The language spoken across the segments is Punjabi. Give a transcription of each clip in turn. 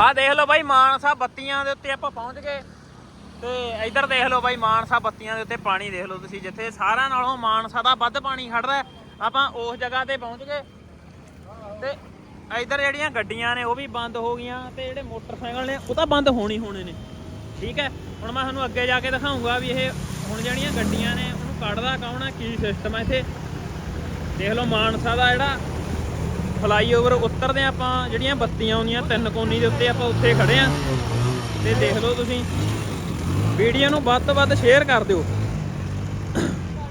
ਆਹ ਦੇਖ ਲਓ ਬਾਈ, ਮਾਨਸਾ ਬੱਤੀਆਂ ਦੇ ਉੱਤੇ ਆਪਾਂ ਪਹੁੰਚ ਗਏ। ਤੇ ਇੱਧਰ ਦੇਖ ਲਓ ਬਾਈ, ਮਾਨਸਾ ਬੱਤੀਆਂ ਦੇ ਉੱਤੇ ਪਾਣੀ ਦੇਖ ਲਓ ਤੁਸੀਂ, ਜਿੱਥੇ ਸਾਰਿਆਂ ਨਾਲੋਂ ਮਾਨਸਾ ਦਾ ਵੱਧ ਪਾਣੀ ਖੜਦਾ ਆਪਾਂ ਉਸ ਜਗ੍ਹਾ ਤੇ ਪਹੁੰਚ ਗਏ। ਤੇ ਇੱਧਰ ਜਿਹੜੀਆਂ ਗੱਡੀਆਂ ਨੇ, ਉਹ ਵੀ ਬੰਦ ਹੋ ਗਈਆਂ ਤੇ ਜਿਹੜੇ ਮੋਟਰਸਾਈਕਲ ਨੇ, ਉਹ ਤਾਂ ਬੰਦ ਹੋਣੀ ਹੋਣੇ ਨੇ। ਠੀਕ ਹੈ? ਹੁਣ ਮੈਂ ਤੁਹਾਨੂੰ ਅੱਗੇ ਜਾ ਕੇ ਦਿਖਾਉਂਗਾ ਵੀ ਇਹ ਹੁਣ ਜਿਹੜੀਆਂ ਗੱਡੀਆਂ ਨੇ, ਉਹਨੂੰ ਕੱਢਦਾ ਕੌਣ ਹੈ? ਕੀ ਸਿਸਟਮ ਹੈ ਇੱਥੇ? ਦੇਖ ਲਓ, ਮਾਨਸਾ ਦਾ ਜਿਹੜਾ ਫਲਾਈਓਵਰ ਉਤਰਦੇ ਆਪਾਂ ਜਿਹੜੀਆਂ ਬੱਤੀਆਂ ਆਉਂਦੀਆਂ ਤਿੰਨ ਕੋਨੀ ਦੇ ਉੱਤੇ ਆਪਾਂ ਉੱਥੇ ਖੜੇ ਆ। ਤੇ ਦੇਖ ਲਓ ਤੁਸੀਂ ਵੀਡੀਓ ਨੂੰ ਵੱਧ ਤੋਂ ਵੱਧ ਸ਼ੇਅਰ ਕਰ ਦਿਓ।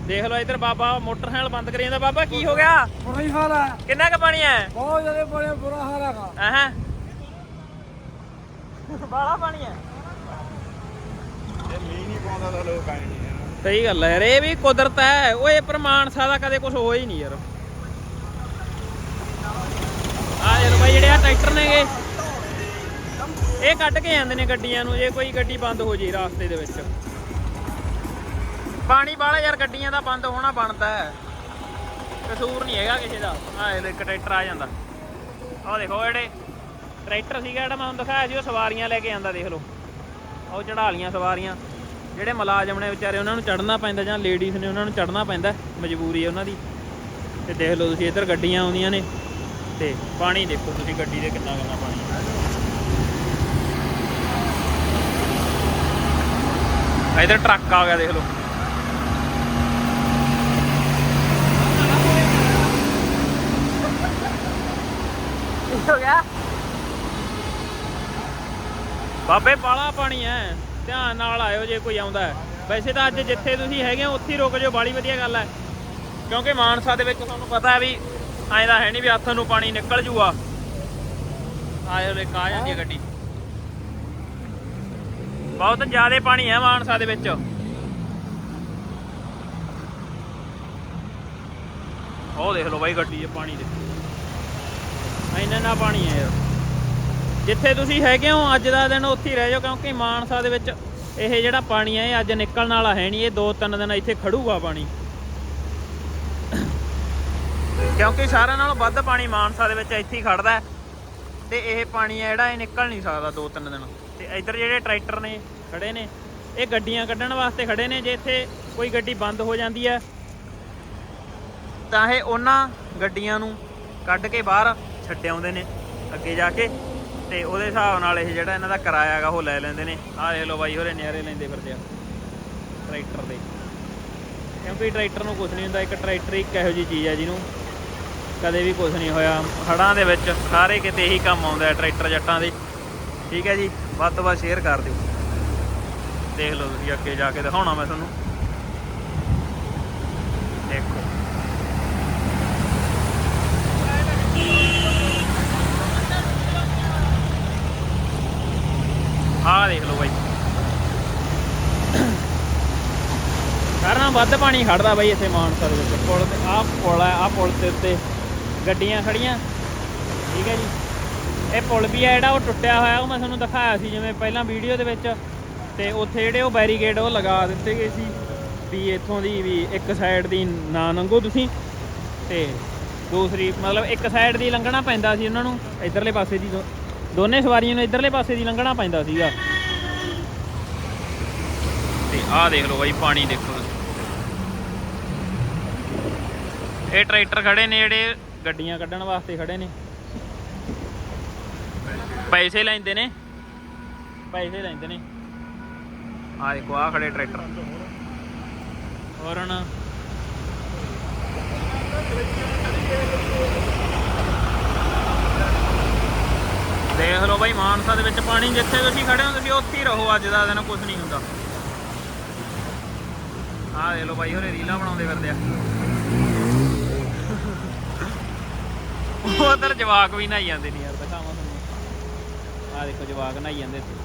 ਦੇਖ ਲਓ ਇੱਧਰ ਬਾਬਾ ਮੋਟਰਸਾਈਕਲ ਬੰਦ ਕਰੀ ਜਾਂਦਾ। ਬਾਬਾ ਕੀ ਹੋ ਗਿਆ? ਬੁਰਾ ਹੀ ਹਾਲ ਹੈ। ਕਿੰਨਾ ਕੁ ਪਾਣੀ ਹੈ? ਬਹੁਤ ਜ਼ਿਆਦਾ ਬੜੇ ਬੁਰਾ ਹਾਲ ਹੈਗਾ। ਆਹਾਂ ਬਾਲਾ ਪਾਣੀ ਹੈ। ਨਹੀਂ ਸਹੀ ਗੱਲ ਹੈ ਯਾਰ ਇਹ ਵੀ ਕੁਦਰਤ ਹੈ। ਓਏ ਪ੍ਰਮਾਣਸਾ ਦਾ ਕਦੇ ਕੁਝ ਹੋਇਆ ਹੀ ਨਹੀਂ ਯਾਰ ਆ ਯਾਰ ਬਾਈ ਜਿਹੜੇ ਆ ਟਰੈਕਟਰ ਨੇਗੇ। ਇਹ ਕੱਢ ਕੇ ਜਾਂਦੇ ਨੇ ਗੱਡੀਆਂ ਨੂੰ ਜੇ ਕੋਈ ਗੱਡੀ ਬੰਦ ਹੋ ਜੇ ਰਾਸਤੇ ਦੇ ਵਿੱਚ। ਪਾਣੀ ਵਾਲਾ ਯਾਰ ਗੱਡੀਆਂ ਦਾ ਬੰਦ ਹੋਣਾ ਬਣਦਾ ਹੈ। ਕਸੂਰ ਨਹੀਂ ਹੈਗਾ ਕਿਸੇ ਦਾ। ਆ ਇਹ ਇੱਕ ਟਰੈਕਟਰ ਆ ਜਾਂਦਾ। ਆਹ ਦੇਖੋ ਜਿਹੜੇ ਟਰੈਕਟਰ ਸੀਗਾ ਜਿਹੜਾ, ਮੈਂ ਤੁਹਾਨੂੰ ਦਿਖਾਇਆ ਸੀ, ਉਹ ਸਵਾਰੀਆਂ ਲੈ ਕੇ ਆਂਦਾ ਦੇਖ ਲਓ। ਉਹ ਚੜਾ ਲੀਆਂ ਸਵਾਰੀਆਂ। ਜਿਹੜੇ ਮੁਲਾਜ਼ਮ ਨੇ ਵਿਚਾਰੇ, ਉਹਨਾਂ ਨੂੰ ਚੜਨਾ ਪੈਂਦਾ ਜਾਂ ਲੇਡੀਜ਼ ਨੇ ਉਹਨਾਂ ਨੂੰ ਚੜਨਾ ਪੈਂਦਾ, ਮਜਬੂਰੀ ਹੈ ਉਹਨਾਂ ਦੀ। ਤੇ ਦੇਖ ਲਓ ਤੁਸੀਂ, ਇੱਧਰ ਗੱਡੀਆਂ ਆਉਂਦੀਆਂ ਨੇ। ਤੇ ਪਾਣੀ ਦੇਖੋ ਤੁਸੀਂ ਗੱਡੀ ਦੇ ਕਿੰਨਾ ਕਿੰਨਾ ਪਾਣੀ ਹੈ। ਇੱਧਰ ਟਰੱਕ ਆ ਗਿਆ ਦੇਖ ਲਓ। ਕੀ ਹੋ ਗਿਆ? ਬਾਬੇ ਬਾਲਾ ਪਾਣੀ ਹੈ। ਧਿਆਨ ਨਾਲ ਆਇਓ ਜੇ ਕੋਈ ਆਉਂਦਾ ਹੈ। ਵੈਸੇ ਤਾਂ ਅੱਜ ਜਿੱਥੇ ਤੁਸੀਂ ਹੈਗੇ ਹੋ ਉੱਥੇ ਹੀ ਰੁਕ ਜਾਓ ਬਾਲੀ ਵਧੀਆ ਗੱਲ ਹੈ। ਕਿਉਂਕਿ ਮਾਨਸਾ ਦੇ ਵਿੱਚ ਤੁਹਾਨੂੰ ਪਤਾ ਹੈ ਵੀ ਐਂ ਦਾ ਹੈ ਨਹੀਂ ਵੀ ਹੱਥ ਨੂੰ ਪਾਣੀ ਨਿਕਲ ਜੂਗਾ। ਆਇਓ ਲੈ ਆ ਜਾਂਦੀ ਹੈ ਗੱਡੀ। ਬਹੁਤ ਜ਼ਿਆਦਾ ਪਾਣੀ ਹੈ ਮਾਨਸਾ ਦੇ ਵਿੱਚ। ਉਹ ਦੇਖ ਲਓ ਬਾਈ ਗੱਡੀ 'ਚ ਪਾਣੀ ਦੇ। ਇੰਨਾ ਨਾ ਪਾਣੀ ਹੈ ਯਾਰ। ਜਿੱਥੇ ਤੁਸੀਂ ਹੈਗੇ ਹੋ ਅੱਜ ਦਾ ਦਿਨ ਉੱਥੇ ਹੀ ਰਹਿ ਜਾਓ ਕਿਉਂਕਿ ਮਾਨਸਾ ਦੇ ਵਿੱਚ ਇਹ ਜਿਹੜਾ ਪਾਣੀ ਹੈ ਇਹ ਅੱਜ ਨਿਕਲਣ ਵਾਲਾ ਹੈ ਨਹੀਂ ਇਹ ਦੋ ਤਿੰਨ ਦਿਨ ਇੱਥੇ ਖੜੂਗਾ ਪਾਣੀ। ਕਿਉਂਕਿ ਸਾਰਿਆਂ ਨਾਲੋਂ ਵੱਧ ਪਾਣੀ ਮਾਨਸਾ ਦੇ ਵਿੱਚ ਇੱਥੇ ਹੀ ਖੜਦਾ ਹੈ। ਤੇ ਇਹ ਪਾਣੀ ਹੈ ਜਿਹੜਾ ਇਹ ਨਿਕਲ ਨਹੀਂ ਸਕਦਾ ਦੋ ਤਿੰਨ ਦਿਨ। ਤੇ ਇੱਧਰ ਜਿਹੜੇ ਟਰੈਕਟਰ ਨੇ, ਖੜੇ ਨੇ, ਇਹ ਗੱਡੀਆਂ ਕੱਢਣ ਵਾਸਤੇ ਖੜੇ ਨੇ, ਜੇ ਇੱਥੇ ਕੋਈ ਗੱਡੀ ਬੰਦ ਹੋ ਜਾਂਦੀ ਹੈ, ਤਾਂ ਇਹ ਉਹਨਾਂ ਗੱਡੀਆਂ ਨੂੰ ਕੱਢ ਕੇ ਬਾਹਰ ਛੱਡ ਆਉਂਦੇ ਨੇ, ਅੱਗੇ ਜਾ ਕੇ। ਤੇ ਉਹਦੇ ਹਿਸਾਬ ਨਾਲ ਇਹ ਜਿਹੜਾ ਇਹਨਾਂ ਦਾ ਕਿਰਾਇਆ ਹੈਗਾ, ਉਹ ਲੈ ਲੈਂਦੇ ਨੇ। ਆਹ ਦੇਖ ਲਓ ਬਾਈ ਹੋਰੇ, ਨਿਆਰੇ ਲੈਂਦੇ ਫਿਰਦੇ ਆ, ਟਰੈਕਟਰ ਦੇ। ਕਿਉਂਕਿ ਟਰੈਕਟਰ ਨੂੰ ਕੁਝ ਨਹੀਂ ਹੁੰਦਾ, ਇੱਕ ਟਰੈਕਟਰ ਇੱਕ ਇਹੋ ਜਿਹੀ ਚੀਜ਼ ਹੈ ਜਿਹਨੂੰ ਕਦੇ ਵੀ ਕੁਝ ਨਹੀਂ ਹੋਇਆ। ਹੜਾਂ ਦੇ ਵਿੱਚ ਸਾਰੇ ਕਿਤੇ ਇਹੀ ਕੰਮ ਆਉਂਦਾ ਟਰੈਕਟਰ ਜੱਟਾਂ ਦੇ। ਠੀਕ ਹੈ ਜੀ, ਵੱਧ ਤੋਂ ਵੱਧ ਸ਼ੇਅਰ ਕਰ ਦਿਓ। ਦੇਖ ਲਓ ਤੁਸੀਂ ਅੱਗੇ ਜਾ ਕੇ ਦਿਖਾਉਣਾ ਮੈਂ ਤੁਹਾਨੂੰ। ਦੇਖੋ। ਆਹ ਦੇਖ ਲਓ ਬਾਈ। ਸਾਰਾ ਵੱਧ ਪਾਣੀ ਖੜਦਾ ਬਾਈ ਇੱਥੇ ਮਾਨਸਾ ਦੇ ਵਿੱਚ। ਪੁਲ ਤੇ, ਆਹ ਪੁਲ ਹੈ, ਆਹ ਪੁਲ ਦੇ ਉੱਤੇ ਗੱਡੀਆਂ ਖੜੀਆਂ। ਠੀਕ ਹੈ ਜੀ। ਇਹ ਪੁਲ ਵੀ ਹੈ ਜਿਹੜਾ, ਉਹ ਟੁੱਟਿਆ ਹੋਇਆ, ਉਹ ਮੈਂ ਤੁਹਾਨੂੰ ਦਿਖਾਇਆ ਸੀ ਜਿਵੇਂ ਪਹਿਲਾਂ ਵੀਡੀਓ ਦੇ ਵਿੱਚ। ਤੇ ਉੱਥੇ ਜਿਹੜੇ ਉਹ ਬੈਰੀਕੇਡ, ਉਹ ਲਗਾ ਦਿੱਤੇ ਗਏ ਸੀ ਵੀ ਇੱਥੋਂ ਦੀ ਵੀ ਇੱਕ ਸਾਈਡ ਦੀ ਨਾ ਲੰਘੋ ਤੁਸੀਂ। ਤੇ ਦੂਸਰੀ, ਮਤਲਬ ਇੱਕ ਸਾਈਡ ਦੀ ਲੰਘਣਾ ਪੈਂਦਾ ਸੀ ਉਹਨਾਂ ਨੂੰ। ਇਧਰਲੇ ਪਾਸੇ ਦੀ ਦੋਨੇ ਸਵਾਰੀਆਂ ਨੂੰ ਇਧਰਲੇ ਪਾਸੇ ਦੀ ਲੰਘਣਾ ਪੈਂਦਾ ਸੀਗਾ। ਤੇ ਆਹ ਦੇਖ ਲਓ ਬਾਈ, ਪਾਣੀ ਦੇਖੋ ਇਹ ਟਰੈਕਟਰ ਖੜੇ ਨੇ ਜਿਹੜੇ ਗੱਡੀਆਂ ਕੱਢਣ ਵਾਸਤੇ ਖੜੇ ਨੇ। ਪੈਸੇ ਲੈਂਦੇ ਨੇ। ਪੈਸੇ ਲੈਂਦੇ ਨੇ। ਆਹ ਦੇਖੋ ਆਹ ਖੜੇ ਟਰੈਕਟਰ। ਹੋਰ ਦੇਖ ਲਓ ਬਾਈ, ਮਾਨਸਾ ਦੇ ਵਿੱਚ ਪਾਣੀ ਜਿੱਥੇ ਤੁਸੀਂ ਖੜੇ ਹੋ, ਤੁਸੀਂ ਉੱਥੇ ਹੀ ਰਹੋ, ਅੱਜ ਦਾ ਦਿਨ ਕੁਝ ਨਹੀਂ ਹੁੰਦਾ। ਆਹ ਦੇਖ ਲਓ ਬਾਈ, ਹੋਰੇ ਰੀਲਾਂ ਬਣਾਉਂਦੇ ਫਿਰਦੇ ਆ। ਉਧਰ ਜਵਾਕ ਵੀ ਨਹਾਈ ਜਾਂਦੇ ਨਹੀਂ ਯਾਰ, ਦਿਖਾਵਾਂ ਤੁਹਾਨੂੰ। ਆਹ ਦੇਖੋ, ਜਵਾਕ ਨਹਾਈ ਜਾਂਦੇ ਇੱਥੇ।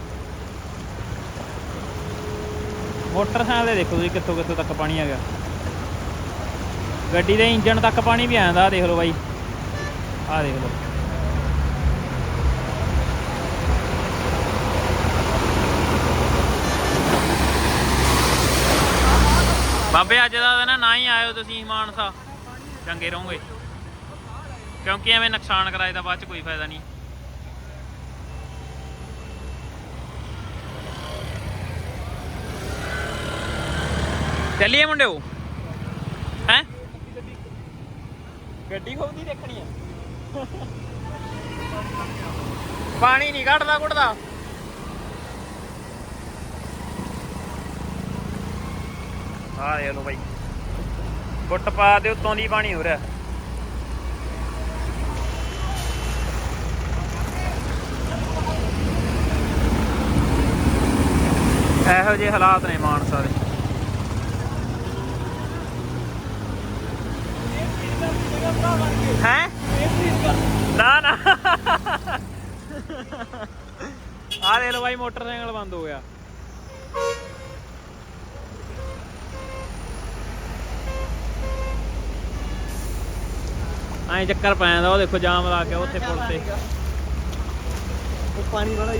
ਮੋਟਰਸਾਈਕਲ ਦੇ ਦੇਖੋ ਤੁਸੀਂ ਕਿੱਥੋਂ ਕਿੱਥੋਂ ਤੱਕ ਪਾਣੀ ਹੈਗਾ ਗੱਡੀ ਦੇ ਇੰਜਨ ਤੱਕ ਪਾਣੀ ਵੀ ਆਂਦਾ ਦੇਖ ਲਓ ਬਾਈ। ਆਹ ਦੇਖ ਲਓ। ਬਾਬੇ, ਅੱਜ ਦਾ ਦਿਨ ਨਾ ਹੀ ਆਇਓ ਤੁਸੀਂ ਮਾਨਸਾ। ਚੰਗੇ ਰਹੋਗੇ। ਕਿਉਂਕਿ ਐਵੇਂ ਨੁਕਸਾਨ ਕਰਾਏ ਦਾ ਬਾਅਦ ਚ ਕੋਈ ਫਾਇਦਾ ਨਹੀਂ। ਚੱਲੀਏ ਮੁੰਡੇ ਉਹ ਹੈ? ਗੱਡੀ ਖੋਦੀ ਦੇਖਣੀ ਆ। ਪਾਣੀ ਨਹੀਂ ਘੜਦਾ ਘੁੱਟਦਾ। ਆ ਇਹ ਲੋ ਬਾਈ। ਗੁੱਟ ਪਾ ਦੇ ਉਤੋਂ ਦੀ ਪਾਣੀ ਹੋ ਰਿਹਾ। ਇਹੋ ਜਿਹੇ ਹਾਲਾਤ ਨੇ ਮਾਨਸਾ ਦੇ ਹੈ? ਨਾ ਨਾ। ਆ ਦੇ ਲੋ ਬਾਈ, ਮੋਟਰਸਾਈਕਲ ਬੰਦ ਹੋ ਗਿਆ। ਐਂ ਚੱਕਰ ਪੈ ਜਾਂਦਾ, ਉਹ ਦੇਖੋ ਜਾਮ ਲਾ ਕੇ ਉੱਥੇ ਪੁਲ ਤੇ। ਉਹ ਪਾਣੀ ਵਾਲਾ